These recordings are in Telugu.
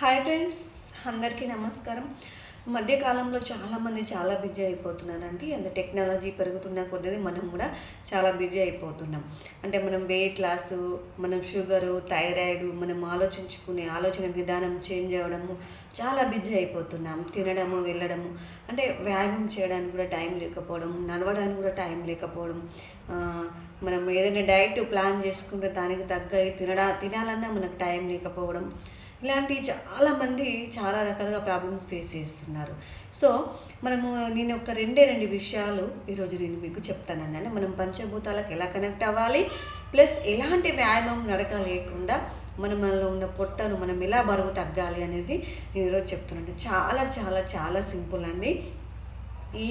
హాయ్ ఫ్రెండ్స్ అందరికీ నమస్కారం. మధ్యకాలంలో చాలామంది చాలా బిజీ అయిపోతున్నారండి. అంత టెక్నాలజీ పెరుగుతున్న కొద్దీ మనం కూడా చాలా బిజీ అయిపోతున్నాం. అంటే మనం వెయిట్ లాస్ మనం షుగరు థైరాయిడ్ మనం ఆలోచించుకునే ఆలోచన విధానం చేంజ్ అవ్వడము చాలా బిజీ అయిపోతున్నాం. తినడము వెళ్ళడము అంటే వ్యాయామం చేయడానికి కూడా టైం లేకపోవడం నడవడానికి కూడా టైం లేకపోవడం మనం ఏదైనా డైట్ ప్లాన్ చేసుకుంటే దానికి తగ్గ తినడా తినాలన్నా మనకు టైం లేకపోవడం ఇలాంటి చాలామంది చాలా రకాలుగా ప్రాబ్లమ్స్ ఫేస్ చేస్తున్నారు. సో మనము నేను ఒక రెండే రెండు విషయాలు ఈరోజు నేను మీకు చెప్తానండి అంటే మనం పంచభూతాలకు ఎలా కనెక్ట్ అవ్వాలి? ప్లస్ ఎలాంటి వ్యాయామం నడక లేకుండా మన మనలో ఉన్న పొట్టను మనం ఎలా బరువు తగ్గాలి అనేది నేను ఈరోజు చెప్తున్నాను. చాలా చాలా చాలా సింపుల్ అండి. ఈ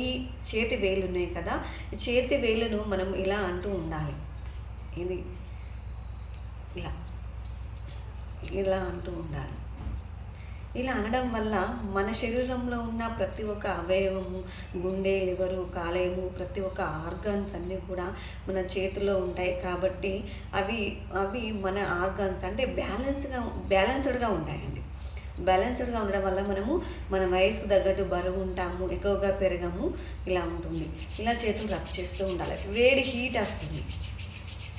చేతి వేలు ఉన్నాయి కదా ఈ చేతి వేలును మనం ఇలా అంటూ ఉండాలి. ఇది ఇలా. ఇలా అంటూ ఉండాలి. ఇలా అనడం వల్ల మన శరీరంలో ఉన్న ప్రతి ఒక్క అవయవము గుండె లివరు కాలేయము ప్రతి ఒక్క ఆర్గాన్స్ అన్నీ కూడా మన చేతిలో ఉంటాయి కాబట్టి అవి అవి మన ఆర్గాన్స్ అంటే బ్యాలెన్స్గా బ్యాలెన్స్డ్గా ఉంటాయండి. బ్యాలెన్స్డ్గా ఉండడం వల్ల మనము మన వయసుకు తగ్గట్టు బరువు ఉంటాము ఎక్కువగా పెరగము ఇలా ఉంటుంది. ఇలా చేతులు రబ్ చేస్తూ ఉండాలి. వేడి హీట్ వస్తుంది.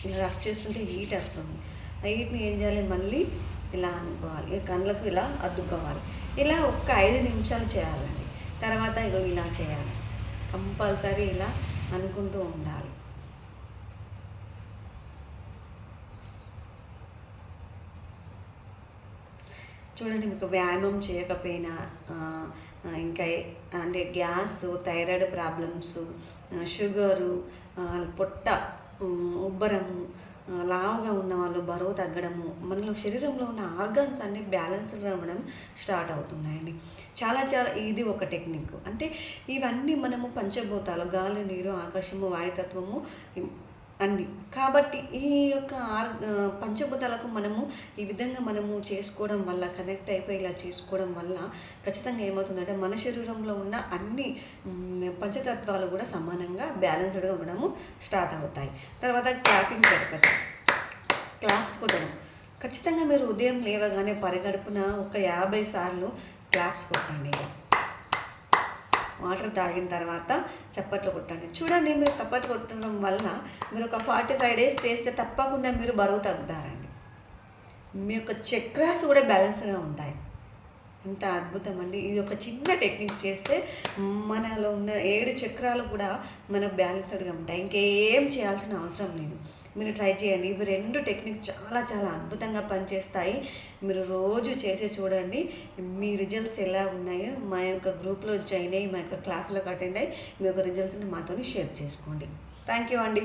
ఇలా రబ్ చేస్తుంటే హీట్ వస్తుంది. ఆ ఏం చేయాలి? మళ్ళీ ఇలా అనుకోవాలి. ఇక కళ్ళకు ఇలా అద్దుకోవాలి. ఇలా ఒక్క ఐదు నిమిషాలు చేయాలండి. తర్వాత ఇగో ఇలా చేయాలి. కంపల్సరీ ఇలా అనుకుంటూ ఉండాలి. చూడండి మీకు వ్యాయామం చేయకపోయినా ఇంకా అంటే గ్యాస్ థైరాయిడ్ ప్రాబ్లమ్స్ షుగరు పొట్ట ఉబ్బరము లావుగా ఉన్న వాళ్ళు బరువు తగ్గడము మనలో శరీరంలో ఉన్న ఆర్గాన్స్ అన్ని బ్యాలెన్స్ అవ్వడం స్టార్ట్ అవుతున్నాయండి. చాలా చాలా ఇది ఒక టెక్నిక్. అంటే ఇవన్నీ మనము పంచభూతాలు గాలి నీరు ఆకాశము వాయుతత్వము అన్ని కాబట్టి ఈ యొక్క ఆర్ పంచభూతాలకు మనము ఈ విధంగా మనము చేసుకోవడం వల్ల కనెక్ట్ అయిపోయి ఇలా చేసుకోవడం వల్ల ఖచ్చితంగా ఏమవుతుందంటే మన శరీరంలో ఉన్న అన్ని పంచతత్వాలు కూడా సమానంగా బ్యాలెన్స్డ్గా ఉండడము స్టార్ట్ అవుతాయి. తర్వాత క్లాపింగ్ జరగదు క్లాప్స్ కొట్టడం. ఖచ్చితంగా మీరు ఉదయం లేవగానే పరిగడుపున ఒక యాభై సార్లు క్లాప్స్ కొట్టండి. వాటర్ తాగిన తర్వాత చప్పట్లు కొట్టండి చూడండి మీరు చప్పట్లు కొట్టడం వల్ల మీరు ఒక ఫార్టీ ఫైవ్ డేస్ చేస్తే తప్పకుండా మీరు బరువు తగ్గుతారండి. మీ యొక్క చక్రాస్ కూడా బ్యాలెన్స్గా ఉంటాయి. ఇంత అద్భుతం అండి ఇది ఒక చిన్న టెక్నిక్ చేస్తే మనలో ఉన్న ఏడు చక్రాలు కూడా మన బ్యాలెన్స్డ్గా ఉంటాయి. ఇంకేం చేయాల్సిన అవసరం లేదు. మీరు ట్రై చేయండి. ఇవి రెండు టెక్నిక్ చాలా చాలా అద్భుతంగా పనిచేస్తాయి. మీరు రోజు చేసి చూడండి. మీ రిజల్ట్స్ ఎలా ఉన్నాయో మా యొక్క గ్రూప్లో జాయిన్ అయ్యి మా యొక్క క్లాసులకు అటెండ్ అయ్యి మీ యొక్క రిజల్ట్స్ని మాతో షేర్ చేసుకోండి. థ్యాంక్ యూ అండి.